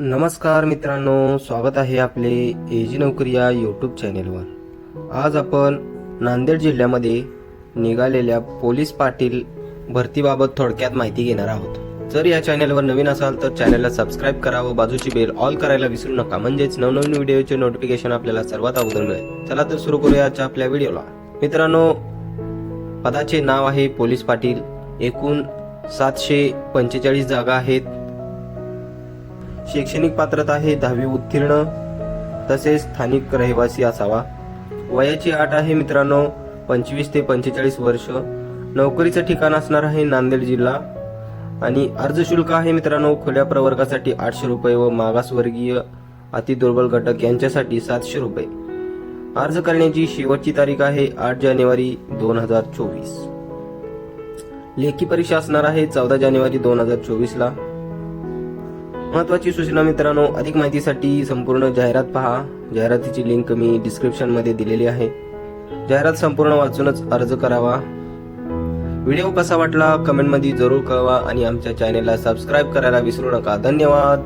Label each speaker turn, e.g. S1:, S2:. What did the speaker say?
S1: नमस्कार मित्रांनो स्वागत आहे आपले एजी नोकरी या यूट्यूब चॅनेलवर आज आपण नांदेड जिल्ह्यामध्ये निघालेल्या पोलीस पाटील भरतीबाबत थोडक्यात माहिती घेणार आहोत. जर या चॅनेलवर नवीन असाल तर चॅनेलला सबस्क्राईब करा व बाजूची बेल ऑल करायला विसरू नका. म्हणजेच नवनवीन व्हिडिओचे नोटिफिकेशन आपल्याला सर्वात अगोदर मिळेल. चला तर सुरू करूया आजच्या आपल्या व्हिडिओला मित्रांनो पदाचे नाव आहे पोलीस पाटील. एकूण सातशे पंचेचाळीस जागा आहेत. शैक्षणिक पात्रता आहे दहावी उत्तीर्ण तसेच स्थानिक रहिवासी असावा. वयाची आठ आहे मित्रांनो पंचवीस ते पंचेचाळीस वर्ष. नोकरीचं ठिकाण असणार आहे नांदेड जिल्हा. आणि अर्ज शुल्क आहे मित्रांनो खुल्या प्रवर्गासाठी आठशे रुपये व मागासवर्गीय अतिदुर्बल घटक यांच्यासाठी सातशे रुपये. अर्ज करण्याची शेवटची तारीख आहे आठ जानेवारी दोन हजार चोवीस. लेखी परीक्षा असणार आहे चौदा जानेवारी दोन हजार चोवीसला महत्त्वाची महत्वाची सूचना मित्रांनो अधिक माहितीसाठी संपूर्ण जाहिरात पहा. जाहिरातीची लिंक मी डिस्क्रिप्शनमध्ये दिलेली आहे. जाहिरात संपूर्ण वाचूनच अर्ज करावा. व्हिडिओ कसा वाटला कमेंटमध्ये जरूर कळवा आणि आमच्या चॅनेलला सबस्क्राईब करायला विसरू नका. धन्यवाद.